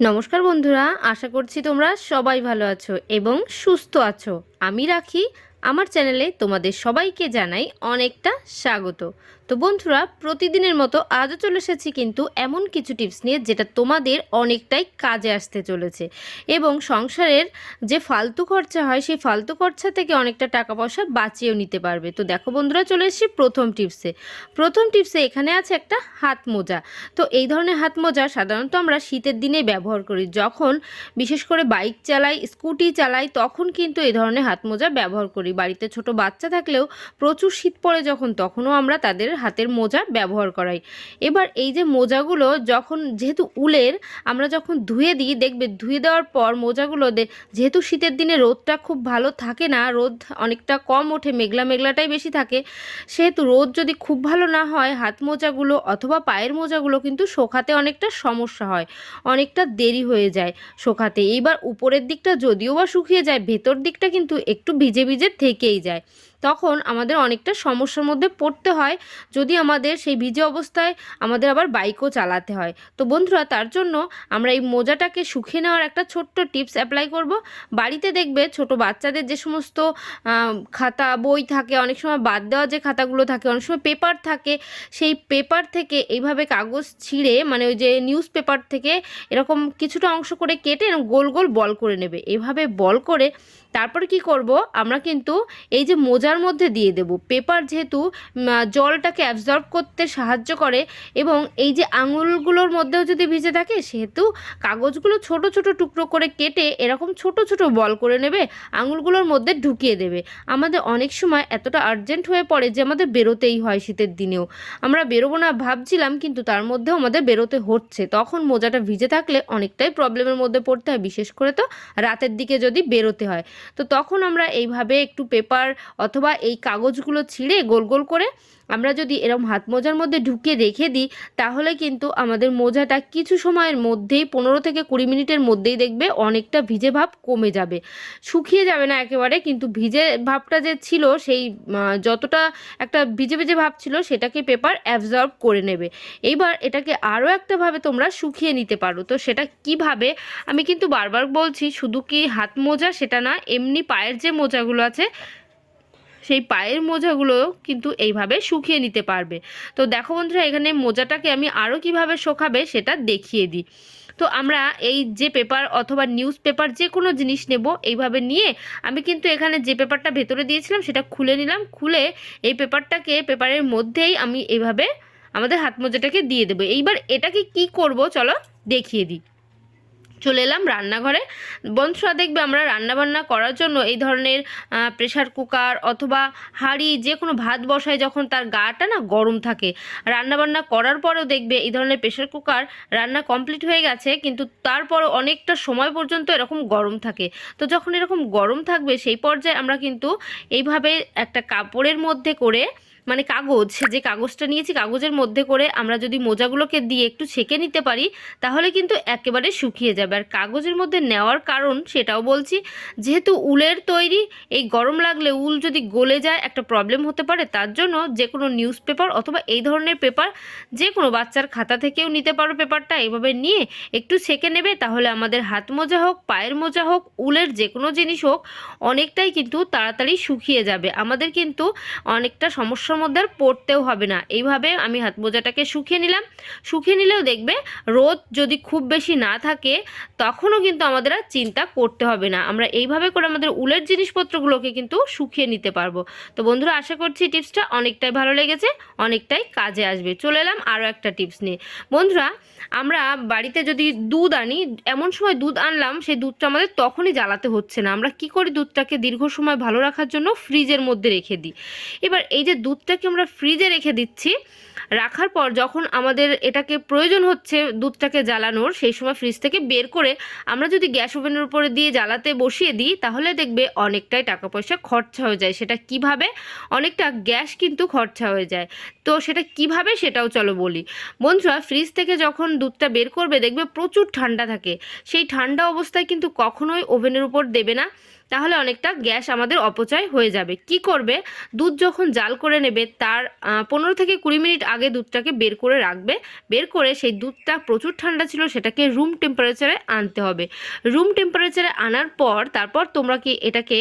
নমস্কার বন্ধুরা, আশা করছি তোমরা সবাই ভালো আছো এবং সুস্থ আছো। আমি রাখি, আমার চ্যানেলে তোমাদের সবাইকে জানাই অনেকটা স্বাগত। তো বন্ধুরা, প্রতিদিনের মতো আজও চলে এসেছি কিন্তু এমন কিছু টিপস নিয়ে যেটা তোমাদের অনেকটাই কাজে আসতে চলেছে এবং সংসারের যে ফালতু খরচা হয়, সেই ফালতু খরচা থেকে অনেকটা টাকা পয়সা বাঁচিয়েও নিতে পারবে। তো দেখো বন্ধুরা, চলে এসেছি প্রথম টিপসে। প্রথম টিপসে এখানে আছে একটা হাত মোজা। তো এই ধরনের হাত মোজা সাধারণত আমরা শীতের দিনে ব্যবহার করি। যখন বিশেষ করে বাইক চালাই, স্কুটি চালাই, তখন কিন্তু এই ধরনের হাত মোজা ব্যবহার করি। বাড়িতে ছোট বাচ্চা থাকলেও প্রচুর শীত পড়ে যখন, তখনও আমরা তাদের হাতের মোজা ব্যবহার করাই। এবার এই যে মোজাগুলো যখন যেহেতু উলের, আমরা যখন ধুয়ে দিই, দেখবে ধুয়ে দেওয়ার পর মোজাগুলো যেহেতু শীতের দিনে রোদটা খুব ভালো থাকে না, রোদ অনেকটা কম ওঠে, মেঘলা মেঘলাটাই বেশি থাকে, সেহেতু রোদ যদি খুব ভালো না হয়, হাত মোজাগুলো অথবা পায়ের মোজাগুলো কিন্তু শোকাতে অনেকটা সমস্যা হয়, অনেকটা দেরি হয়ে যায় শোকাতে। এইবার উপরের দিকটা যদিও বা শুকিয়ে যায়, ভেতর দিকটা কিন্তু একটু ভিজে ভিজে থেকেই যায়। তখন আমাদের অনেকটা সমস্যার মধ্যে পড়তে হয়। যদি আমাদের সেই ভিজে অবস্থায় আমাদের আবার বাইকও চালাতে হয়। তো বন্ধুরা, তার জন্য আমরা এই মোজাটাকে শুকিয়ে নেওয়ার একটা ছোট্ট টিপস অ্যাপ্লাই করব। বাড়িতে দেখবে ছোট বাচ্চাদের যে সমস্ত খাতা, বই থাকে, অনেক সময় বাদ দেওয়া যে খাতাগুলো থাকে, অনেক সময় পেপার থাকে, সেই পেপার থেকে এইভাবে কাগজ ছিঁড়ে মানে ওই যে নিউজ পেপার থেকে এরকম কিছুটা অংশ করে কেটে গোল গোল বল করে নেবে। এভাবে বল করে তারপর কি করব? আমরা কিন্তু এই যে মোজার মধ্যে দিয়ে দেব। পেপার যেহেতু জলটাকে অ্যাবজর্ব করতে সাহায্য করে এবং এই যে আঙুলগুলোর মধ্যেও যদি ভিজে থাকে, সেহেতু কাগজগুলো ছোট ছোট টুকরো করে কেটে এরকম ছোট ছোট বল করে নেবে, আঙুলগুলোর মধ্যে ঢুকিয়ে দেবে। আমাদের অনেক সময় এতটা আর্জেন্ট হয়ে পড়ে যে আমাদের বেরোতেই হয় শীতের দিনেও। আমরা বেরোবো না ভাবছিলাম, কিন্তু তার মধ্যেও আমাদের বেরোতে হচ্ছে। তখন মোজাটা ভিজে থাকলে অনেকটাই প্রবলেমের মধ্যে পড়তে হয়, বিশেষ করে তো রাতের দিকে যদি বেরোতে হয়। তো তখন আমরা এইভাবে একটু পেপার অথবা এই কাগজগুলো ছিঁড়ে গোল গোল করে আমরা যদি এরকম হাত মোজার মধ্যে ঢুকে রেখে দিই, তাহলে কিন্তু আমাদের মোজাটা কিছু সময়ের মধ্যেই, পনেরো থেকে কুড়ি মিনিটের মধ্যেই দেখবে অনেকটা ভিজে ভাব কমে যাবে। শুকিয়ে যাবে না একেবারে, কিন্তু ভিজে ভাবটা যে ছিল, সেই যতটা একটা ভিজে ভিজে ভাব ছিল, সেটাকে পেপার অ্যাবজর্ব করে নেবে। এইবার এটাকে আরও একটাভাবে তোমরা শুকিয়ে নিতে পারো। তো সেটা কীভাবে? আমি কিন্তু বারবার বলছি, শুধু কি হাত মোজা, সেটা না, এমনি পায়ের যে মোজাগুলো আছে সেই পায়ের মোজাগুলো কিন্তু এইভাবে শুকিয়ে নিতে পারবে। তো দেখো বন্ধুরা, এখানে মোজাটাকে আমি আরও কীভাবে শোকাবে সেটা দেখিয়ে দিই। তো আমরা এই যে পেপার অথবা নিউজ পেপার যে কোনো জিনিস নেব, এইভাবে নিয়ে আমি কিন্তু এখানে যে পেপারটা ভেতরে দিয়েছিলাম সেটা খুলে নিলাম। খুলে এই পেপারটাকে পেপারের মধ্যেই আমি এইভাবে আমাদের হাত মোজাটাকে দিয়ে দেবো। এইবার এটাকে কি করব চলো দেখিয়ে দিই। চলে এলাম রান্নাঘরে। বন্ধুরা, দেখবে আমরা রান্নাবান্না করার জন্য এই ধরনের প্রেশার কুকার অথবা হাঁড়ি যে কোনো ভাত বসায় যখন তার গাটা না গরম থাকে, রান্নাবান্না করার পরেও দেখবে এই ধরনের প্রেশার কুকার রান্না কমপ্লিট হয়ে গেছে, কিন্তু তারপরও অনেকটা সময় পর্যন্ত এরকম গরম থাকে। তো যখন এরকম গরম থাকবে, সেই পর্যায়ে আমরা কিন্তু এইভাবে একটা কাপড়ের মধ্যে করে মানে কাগজ, যে কাগজটা নিয়েছি কাগজের মধ্যে করে আমরা যদি মোজাগুলোকে দিয়ে একটু ছেঁকে নিতে পারি, তাহলে কিন্তু একেবারে শুকিয়ে যাবে। আর কাগজের মধ্যে নেওয়ার কারণ সেটাও বলছি, যেহেতু উলের তৈরি, এই গরম লাগলে উল যদি গলে যায় একটা প্রবলেম হতে পারে, তার জন্য যে কোনো নিউজ পেপার অথবা এই ধরনের পেপার যে কোনো বাচ্চার খাতা থেকেও নিতে পারো পেপারটা এভাবে নিয়ে একটু ছেঁকে নেবে, তাহলে আমাদের হাত মোজা হোক, পায়ের মোজা হোক, উলের যে কোনো জিনিস হোক, অনেকটাই কিন্তু তাড়াতাড়ি শুকিয়ে যাবে। আমাদের কিন্তু অনেকটা সমস্যার মধ্যে আর পড়তেও হবে না। এইভাবে আমি হাত মোজাটাকে শুকিয়ে নিলাম। শুকিয়ে নিলেও দেখবে রোদ যদি খুব বেশি না থাকে, তখনও কিন্তু আমাদের আর চিন্তা করতে হবে না। আমরা এইভাবে করে আমাদের উলের জিনিসপত্রগুলোকে কিন্তু শুকিয়ে নিতে পারব। তো বন্ধুরা, আশা করছি টিপসটা অনেকটাই ভালো লেগেছে, অনেকটাই কাজে আসবে। চলে এলাম আরও একটা টিপস নিয়ে। বন্ধুরা, আমরা বাড়িতে যদি দুধ আনি, এমন সময় দুধ আনলাম, সেই দুধটা আমাদের তখনই জ্বালাতে হচ্ছে না। আমরা কি করি দুধটাকে দীর্ঘ সময় ভালো রাখার জন্য ফ্রিজের মধ্যে রেখে দিই। এবার এই যে দুধটাকে আমরা ফ্রিজে রেখে দিচ্ছি। রাখার পর যখন আমাদের এটাকে প্রয়োজন হচ্ছে দুধটাকে জ্বালানোর, সেই সময় ফ্রিজ থেকে বের করে আমরা যদি গ্যাস ওভেনের উপরে দিয়ে জ্বালাতে বসিয়ে দিই, তাহলে দেখবে অনেকটাই টাকা পয়সা খরচা হয়ে যায়। সেটা কীভাবে? অনেকটা গ্যাস কিন্তু খরচা হয়ে যায়। তো সেটা কীভাবে সেটাও চলো বলি। বন্ধুরা, ফ্রিজ থেকে যখন দুধটা বের করবে, দেখবে প্রচুর ঠান্ডা থাকে। সেই ঠান্ডা অবস্থায় কিন্তু কখনোই ওভেনের উপর দেবে না। তাহলে অনেকটা গ্যাস আমাদের অপচয় হয়ে যাবে। কি করবে? দুধ যখন জাল করে নেবে, তার পনেরো থেকে কুড়ি মিনিট আগে দুধটাকে বের করে রাখবে। বের করে সেই দুধটা প্রচুর ঠান্ডা ছিল, সেটাকে রুম টেম্পারেচারে আনতে হবে। রুম টেম্পারেচারে আনার পর, তারপর তোমরা কি এটাকে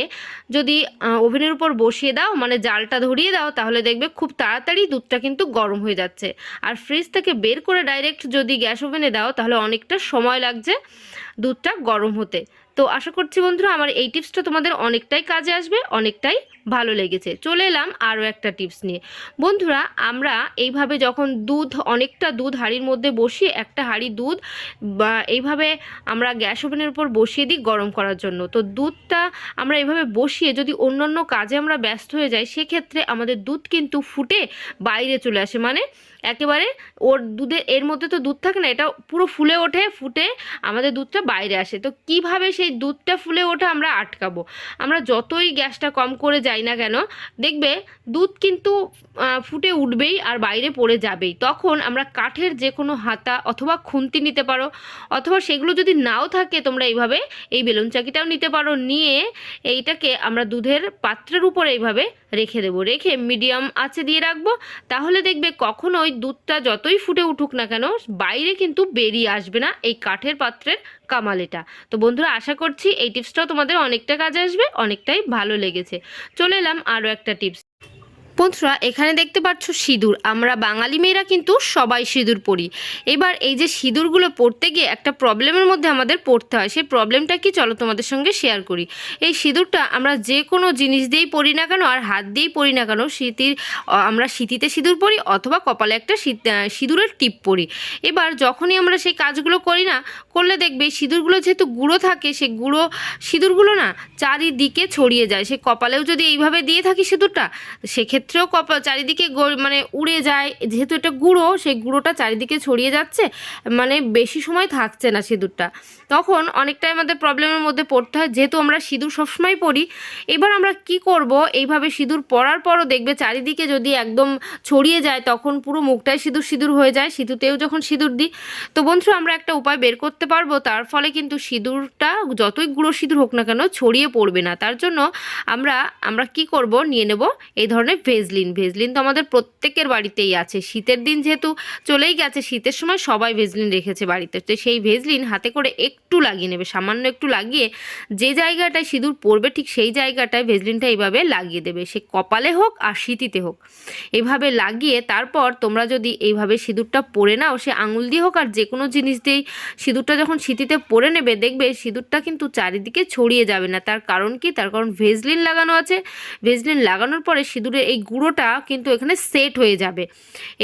যদি ওভেনের উপর বসিয়ে দাও মানে জালটা ধরিয়ে দাও, তাহলে দেখবে খুব তাড়াতাড়ি দুধটা কিন্তু গরম হয়ে যাচ্ছে। আর ফ্রিজ থেকে বের করে ডাইরেক্ট যদি গ্যাস ওভেনে দাও, তাহলে অনেকটা সময় লাগছে দুধটা গরম হতে। তো আশা করছি বন্ধুরা আমার এই টিপসটা তোমাদের অনেকটাই কাজে আসবে অনেকটাই ভালো লেগেছে। চলে এলাম আরও একটা টিপস নিয়ে। বন্ধুরা, আমরা এইভাবে যখন দুধ, অনেকটা দুধ হাঁড়ির মধ্যে বসিয়ে, একটা হাঁড়ি দুধ বা এইভাবে আমরা গ্যাস ওভেনের উপর বসিয়ে দিই গরম করার জন্য। তো দুধটা আমরা এইভাবে বসিয়ে যদি অন্যান্য কাজে আমরা ব্যস্ত হয়ে যাই, সেক্ষেত্রে আমাদের দুধ কিন্তু ফুটে বাইরে চলে আসে। মানে একেবারে ওর দুধে এর মধ্যে তো দুধ থাকে না, এটা পুরো ফুলে ওঠে, ফুটে আমাদের দুধটা বাইরে আসে। তো কীভাবে সেই দুধটা ফুলে ওঠে আমরা আটকাবো। আমরা যতই গ্যাসটা কম করে যাই না কেন, দেখবে দুধ কিন্তু ফুটে উঠবেই আর বাইরে পড়ে যাবেই। তখন আমরা কাঠের যে কোনো হাতা অথবা খুন্তি নিতে পারো, অথবা সেগুলো যদি নাও থাকে তোমরা এইভাবে, এই বেলুন চাকিটাও নিতে পারো। নিয়ে এইটাকে আমরা দুধের পাত্রের উপরে এইভাবে রেখে দেবো। রেখে মিডিয়াম আছে দিয়ে রাখব। তাহলে দেখবে কখনোই দুধটা যতই ফুটে উঠুক না কেন, বাইরে কিন্তু বেরিয়ে আসবে না এই কাঠের পাত্রের কামালেটা। তো বন্ধুরা, আশা করছি এই টিপসটাও তোমাদের অনেকটা কাজে আসবে, অনেকটাই ভালো লেগেছে। চলে এলাম আরও একটা টিপস বন্ধুরা, এখানে দেখতে পাচ্ছ সিঁদুর। আমরা বাঙালি মেয়েরা কিন্তু সবাই সিঁদুর পরি। এবার এই যে সিঁদুরগুলো পরতে গিয়ে একটা প্রবলেমের মধ্যে আমাদের পড়তে হয়। সেই প্রবলেমটা কি? চলো তোমাদের সঙ্গে শেয়ার করি। এই সিঁদুরটা আমরা যে কোনো জিনিস দিয়েই পরি না কেন, আর হাত দিয়েই পরি না কেন শীতির আমরা শীতিতে সিঁদুর পরি অথবা কপালে একটা সিঁদুরের টিপ পরি। এবার যখনই আমরা সেই কাজগুলো করি না, করলে দেখবে সিঁদুরগুলো যেহেতু গুঁড়ো থাকে, সে গুঁড়ো সিঁদুরগুলো না চারিদিকে ছড়িয়ে যায়। সে কপালেও যদি এইভাবে দিয়ে থাকি সিঁদুরটা সেক্ষেত্রেও কপাল চারিদিকে মানে উড়ে যায়। যেহেতু এটা গুঁড়ো, সেই গুঁড়োটা চারিদিকে ছড়িয়ে যাচ্ছে মানে বেশি সময় থাকছে না সিঁদুরটা। তখন অনেকটাই আমাদের প্রবলেমের মধ্যে পড়তে হয়, যেহেতু আমরা সিঁদুর সবসময় পরি। এবার আমরা কি করব? এইভাবে সিঁদুর পরার পরও দেখবে চারিদিকে যদি একদম ছড়িয়ে যায়, তখন পুরো মুখটাই সিঁদুর সিঁদুর হয়ে যায়। সিঁদুরতেও যখন সিঁদুর দিই। তো বন্ধুরা, আমরা একটা উপায় বের করতে পারব। তার ফলে কিন্তু সিঁদুরটা যতই গুঁড়ো সিঁদুর হোক না কেন, ছড়িয়ে পড়বে না। তার জন্য আমরা আমরা কি করব? নিয়ে নেব এই ধরনের ভেজলিন ভেজলিন তো আমাদের প্রত্যেকের বাড়িতেই আছে। শীতের দিন যেহেতু চলেই গেছে, শীতের সময় সবাই ভেজলিন রেখেছে বাড়িতে। তো সেই ভেজলিন হাতে করে একটু লাগিয়ে নেবে, সামান্য একটু লাগিয়ে যে জায়গাটায় সিঁদুর পড়বে ঠিক সেই জায়গাটায় ভেজলিনটা এইভাবে লাগিয়ে দেবে। সে কপালে হোক আর শীতিতে হোক। এভাবে লাগিয়ে তারপর তোমরা যদি এইভাবে সিঁদুরটা পরে নাও, সে আঙুল দিয়ে হোক আর যে কোনো জিনিস দিয়েই সিঁদুরটা যখন শীতিতে পরে নেবে, দেখবে সিঁদুরটা কিন্তু চারিদিকে ছড়িয়ে যাবে না। তার কারণ কি? তার কারণ ভেজলিন লাগানো আছে। ভেজলিন লাগানোর পরে সিঁদুরের এই গুঁড়োটা কিন্তু এখানে সেট হয়ে যাবে।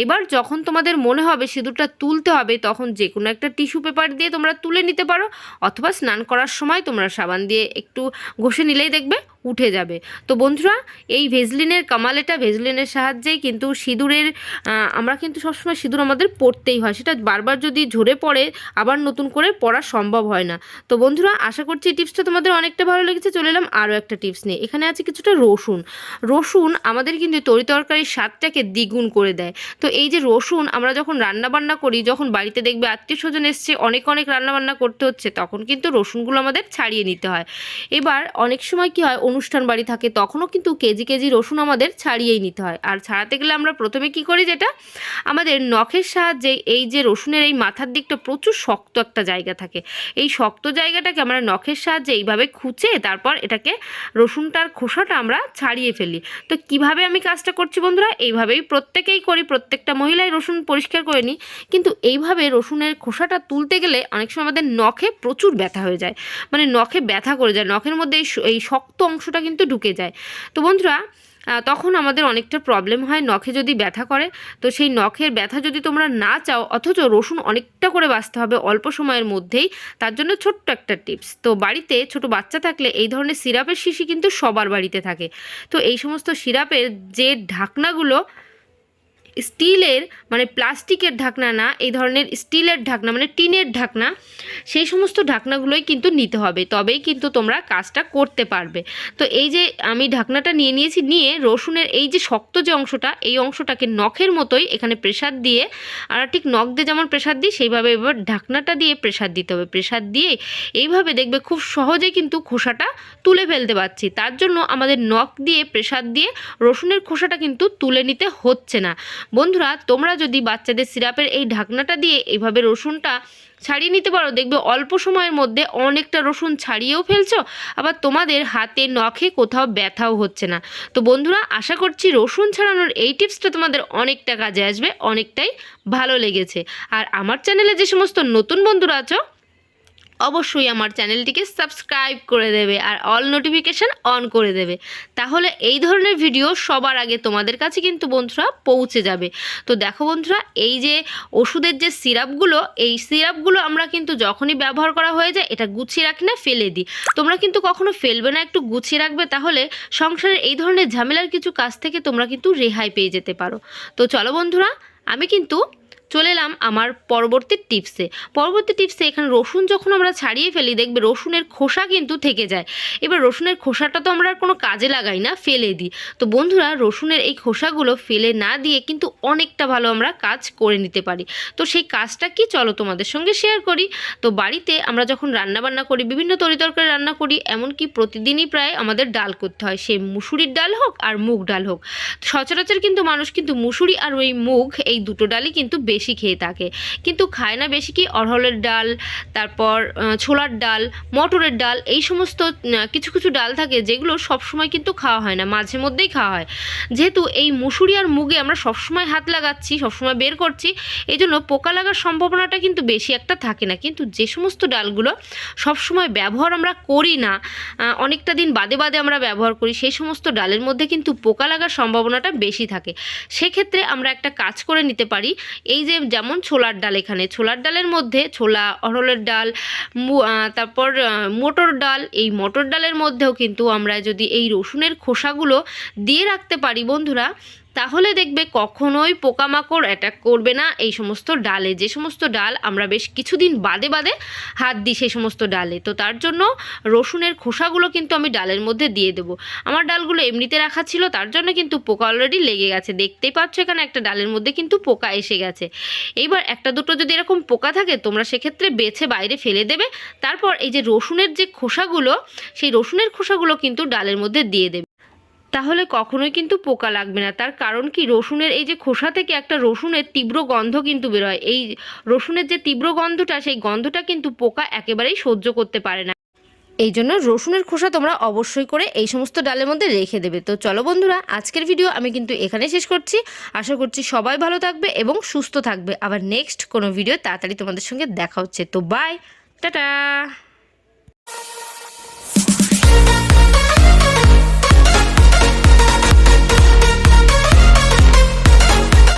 এবার যখন তোমাদের মনে হবে সিঁদুরটা তুলতে হবে, তখন যে কোনো একটা টিস্যু পেপার দিয়ে তোমরা তুলে নিতে পারো, অথবা স্নান করার সময় তোমরা সাবান দিয়ে একটু ঘষে নিলেই দেখবে উঠে যাবে। তো বন্ধুরা, এই ভেজলিনের কামালেটা, ভেজলিনের সাহায্যেই কিন্তু সিঁদুরের আমরা কিন্তু সবসময় সিঁদুর আমাদের পড়তেই হয়। সেটা বারবার যদি ঝরে পড়ে, আবার নতুন করে পড়া সম্ভব হয় না। তো বন্ধুরা, আশা করছি টিপসটা তোমাদের অনেকটা ভালো লেগেছে। চলে এলাম আরও একটা টিপস নিয়ে। এখানে আছে কিছুটা রসুন। রসুন আমাদের কিন্তু তরি তরকারির স্বাদটাকে দ্বিগুণ করে দেয়। তো এই যে রসুন, আমরা যখন রান্নাবান্না করি, যখন বাড়িতে দেখবে আত্মীয় স্বজন এসছে, অনেক অনেক রান্নাবান্না করতে হচ্ছে, তখন কিন্তু রসুনগুলো আমাদের ছাড়িয়ে নিতে হয়। এবার অনেক সময় কি হয় অনুষ্ঠান বাড়ি থাকে, তখনও কিন্তু কেজি কেজি রসুন আমাদের ছাড়িয়েই নিতে হয়। আর ছাড়াতে গেলে আমরা প্রথমে কি করি যেটা? আমাদের নখের সাহায্যে এই যে রসুনের এই মাথার দিকটা প্রচুর শক্ত একটা জায়গা থাকে। এই শক্ত জায়গাটাকে আমরা নখের সাহায্যে এইভাবে খুঁচে তারপর এটাকে রসুনটার খোসাটা আমরা ছাড়িয়ে ফেলি। তো কীভাবে আমি কাজটা করছি বন্ধুরা? এইভাবেই প্রত্যেকেই করি, প্রত্যেকটা মহিলাই রসুন পরিষ্কার করে নিই। কিন্তু এইভাবে রসুনের খোসাটা তুলতে গেলে অনেক সময় আমাদের নখে প্রচুর ব্যথা হয়ে যায়। মানে নখে ব্যথা করে যায়। নখের মধ্যে এই শক্ত অংশটা কিন্তু ঢুকে যায়। তো বন্ধুরা তখন আমাদের অনেকটা প্রবলেম হয়, নখে যদি ব্যথা করে, তো সেই নখের ব্যথা যদি তোমরা না চাও, অথচ রসুন অনেকটা করে বাঁচতে হবে অল্প সময়ের মধ্যেই, তার জন্য ছোট্ট একটা টিপস তো বাড়িতে ছোট বাচ্চা থাকলে এই ধরনের সিরাপের শিশি কিন্তু সবার বাড়িতে থাকে। তো এই সমস্ত সিরাপের যে ঢাকনাগুলো স্টিলের মানে প্লাস্টিকের ঢাকনা না, এই ধরনের স্টিলের ঢাকনা মানে টিনের ঢাকনা, সেই সমস্ত ঢাকনাগুলোই কিন্তু নিতে হবে। তবেই কিন্তু তোমরা কাজটা করতে পারবে। তো এই যে আমি ঢাকনাটা নিয়ে নিয়েছি, নিয়ে রসুনের এই যে শক্ত যে অংশটা, এই অংশটাকে নখের মতোই এখানে প্রেসার দিয়ে, আর ঠিক নখ দিয়ে যেমন প্রেসার দিই, সেইভাবে এবার ঢাকনাটা দিয়ে প্রেসার দিতে হবে। প্রেসার দিয়ে এইভাবে দেখবে খুব সহজে কিন্তু খোসাটা তুলে ফেলতে পারছি। তার জন্য আমাদের নখ দিয়ে প্রেসার দিয়ে রসুনের খোসাটা কিন্তু তুলে নিতে হচ্ছে না। বন্ধুরা, তোমরা যদি বাচ্চাদের সিরাপের এই ঢাকনাটা দিয়ে এইভাবে রসুনটা ছাড়িয়ে নিতে পারো, দেখবে অল্প সময়ের মধ্যে অনেকটা রসুন ছাড়িয়েও ফেলছো, আবার তোমাদের হাতে নখে কোথাও ব্যথাও হচ্ছে না। তো বন্ধুরা, আশা করছি রসুন ছাড়ানোর এই টিপসটা তোমাদের অনেকটা কাজে আসবে, অনেকটাই ভালো লেগেছে। আর আমার চ্যানেলে যে সমস্ত নতুন বন্ধুরা আছো অবশ্যই আমার চ্যানেলটিকে সাবস্ক্রাইব করে দেবে আর অল নোটিফিকেশান অন করে দেবে। তাহলে এই ধরনের ভিডিও সবার আগে তোমাদের কাছে কিন্তু বন্ধুরা পৌঁছে যাবে। তো দেখো বন্ধুরা, এই যে ওষুধের যে সিরাপগুলো, এই সিরাপগুলো আমরা কিন্তু যখনই ব্যবহার করা হয়ে যায়, এটা গুছিয়ে রাখি না, ফেলে দিই। তোমরা কিন্তু কখনো ফেলবে না, একটু গুছিয়ে রাখবে, তাহলে সংসারের এই ধরনের ঝামেলার কিছু কাজ থেকে তোমরা কিন্তু রেহাই পেয়ে যেতে পারো। তো চলো বন্ধুরা, আমি কিন্তু চলে এলাম আমার পরবর্তী টিপসে। পরবর্তী টিপসে এখানে রসুন যখন আমরা ছাড়িয়ে ফেলি, দেখবে রসুনের খোসা কিন্তু থেকে যায়। এবার রসুনের খোসাটা তো আমরা আর কোনো কাজে লাগাই না, ফেলে দিই। তো বন্ধুরা, রসুনের এই খোসাগুলো ফেলে না দিয়ে কিন্তু অনেকটা ভালো আমরা কাজ করে নিতে পারি। তো সেই কাজটা কি? চলো তোমাদের সঙ্গে শেয়ার করি। তো বাড়িতে আমরা যখন রান্না বান্না করি, বিভিন্ন তরিতরকারি রান্না করি, এমনকি প্রতিদিনই প্রায় আমাদের ডাল করতে হয়। সে মুসুরির ডাল হোক আর মুগ ডাল হোক। সচরাচর কিন্তু মানুষ কিন্তু মুসুরি আর ওই মুগ, এই দুটো ডালই কিন্তু বেশি খেয়ে থাকে। কিন্তু খায় না বেশি কি? অরহলের ডাল, তারপর ছোলার ডাল, মটরের ডাল, এই সমস্ত কিছু কিছু ডাল থাকে যেগুলো সবসময় কিন্তু খাওয়া হয় না, মাঝে মধ্যেই খাওয়া হয়। যেহেতু এই মুসুরি আর মুগে আমরা সবসময় হাত লাগাচ্ছি, সবসময় বের করছি এই জন্য পোকা লাগার সম্ভাবনাটা কিন্তু বেশি একটা থাকে না। কিন্তু যে সমস্ত ডালগুলো সবসময় ব্যবহার আমরা করি না অনেকটা দিন বাদে বাদে আমরা ব্যবহার করি, সেই সমস্ত ডালের মধ্যে কিন্তু পোকা লাগার সম্ভাবনাটা বেশি থাকে। সেক্ষেত্রে আমরা একটা কাজ করে নিতে পারি, এই যে যেমন ছোলার ডাল এখানে, ছোলার ডালের মধ্যে ছোলা অরহলের ডাল তারপর মটর ডাল, এই মটর ডালের মধ্যেও কিন্তু আমরা যদি এই রসুনের খোসাগুলো দিয়ে রাখতে পারি বন্ধুরা তাহলে দেখবে কখনোই পোকামাকড় অ্যাটাক করবে না এই সমস্ত ডালে। যে সমস্ত ডাল আমরা বেশ কিছুদিন বাদে বাদে হাত দিই সেই সমস্ত ডালে। তো তার জন্য রসুনের খোসাগুলো কিন্তু আমি ডালের মধ্যে দিয়ে দেবো। আমার ডালগুলো এমনিতে রাখা ছিল, তার জন্য কিন্তু পোকা অলরেডি লেগে গেছে। দেখতেই পাচ্ছ এখানে একটা ডালের মধ্যে কিন্তু পোকা এসে গেছে। এইবার একটা দুটো যদি এরকম পোকা থাকে, তোমরা সেক্ষেত্রে বেছে বাইরে ফেলে দেবে। তারপর এই যে রসুনের যে খোসাগুলো, সেই রসুনের খোসাগুলো কিন্তু ডালের মধ্যে দিয়ে দেবে। তাহলে কখনোই কিন্তু পোকা লাগবে না। তার কারণ কি? রসুনের এই যে খোসা থেকে একটা রসুনের তীব্র গন্ধ কিন্তু বেরোয়। এই রসুনের যে তীব্র গন্ধটা, সেই গন্ধটা কিন্তু পোকা একেবারেই সহ্য করতে পারে না। এই জন্য রসুনের খোসা তোমরা অবশ্যই করে এই সমস্ত ডালের মধ্যে রেখে দেবে। তো চলো বন্ধুরা, আজকের ভিডিও আমি কিন্তু এখানে শেষ করছি। আশা করছি সবাই ভালো থাকবে এবং সুস্থ থাকবে। আবার নেক্সট কোনো ভিডিও তাড়াতাড়ি তোমাদের সঙ্গে দেখা হচ্ছে। তো বাই টাটা!